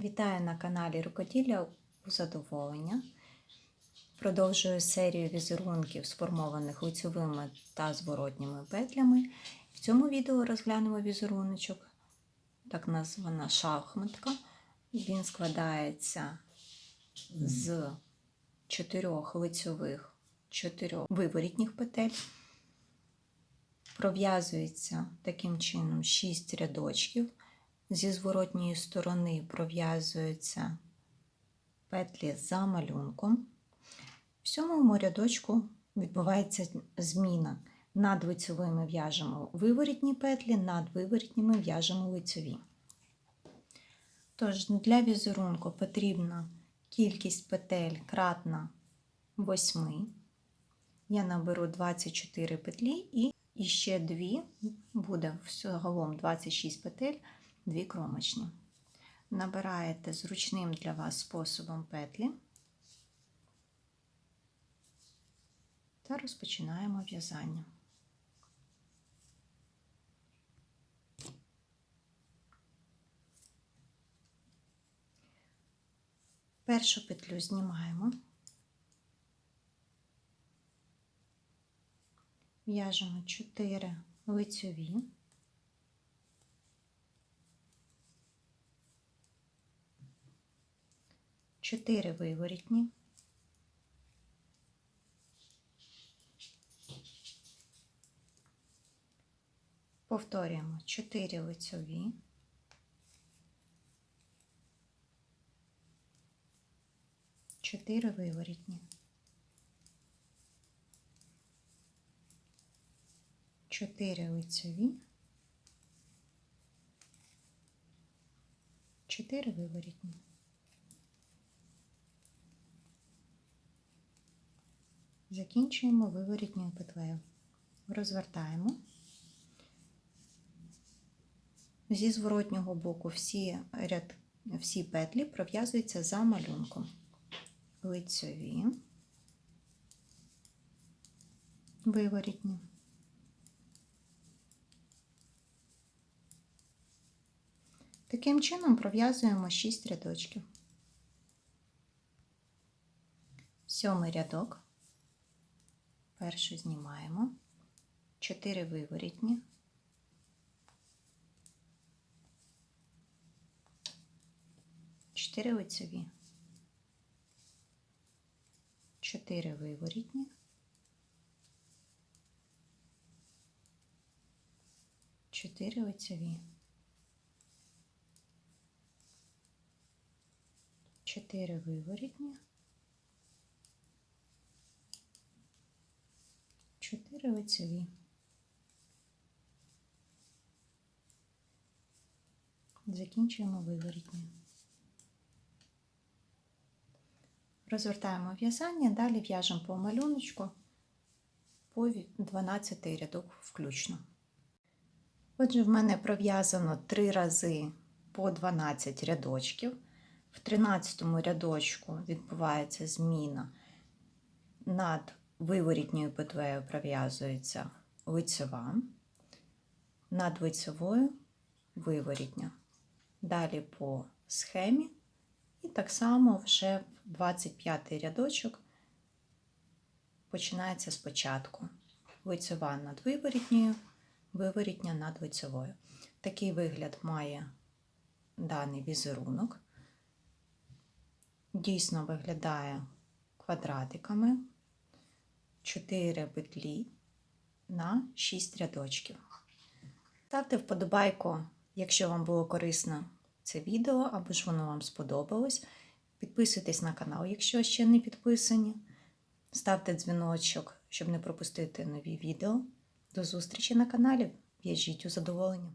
Вітаю на каналі Рукоділля у задоволення. Продовжую серію візерунків, сформованих лицьовими та зворотніми петлями. В цьому відео розглянемо візеруночок, так названа шахматка. Він складається з чотирьох лицьових, чотирьох виворітніх петель. Пров'язується таким чином 6 рядочків. Зі зворотньої сторони пров'язуються петлі за малюнком. В сьомому рядочку відбувається зміна. Над лицьовими в'яжемо виворітні петлі, над виворітніми в'яжемо лицьові. Тож для візерунку потрібна кількість петель кратна 8. Я наберу 24 петлі і ще 2, буде всього 26 петель, 2 кромочні. Набираєте зручним для вас способом петлі та розпочинаємо в'язання. Першу петлю знімаємо. В'яжемо 4 лицьові, чотири виворітні, повторюємо 4 лицьові, чотири виворітні. Чотири лицеві, чотири виворітні. Закінчуємо виворітньою петлею. Розвертаємо. Зі зворотнього боку всі, ряд, всі петлі пров'язуються за малюнком. Лицьові, виворітні. Таким чином пров'язуємо 6 рядочків. Сьомий рядок. Перший знімаємо, 4 виворітні, чотири лицеві, 4 виворітні, чотири лицеві. 4 виворітні, 4 лицеві. Закінчуємо виворітні. Розвертаємо в'язання, далі в'яжемо по малюночку по 12 рядок включно. Отже, в мене пров'язано 3 рази по 12 рядочків. В 13 рядочку відбувається зміна. Над виворітньою петлею пров'язується лицева, над лицевою виворітня. Далі по схемі, і так само вже в 25 рядочок починається спочатку. Лицева над виворітньою, виворітня над лицевою. Такий вигляд має даний візерунок дійсно виглядає квадратиками 4 петлі на 6 рядочків. Ставте вподобайку, якщо вам було корисно це відео, або ж воно вам сподобалось. Підписуйтесь на канал, якщо ще не підписані. Ставте дзвіночок, щоб не пропустити нові відео. До зустрічі на каналі. В'яжіть у задоволення!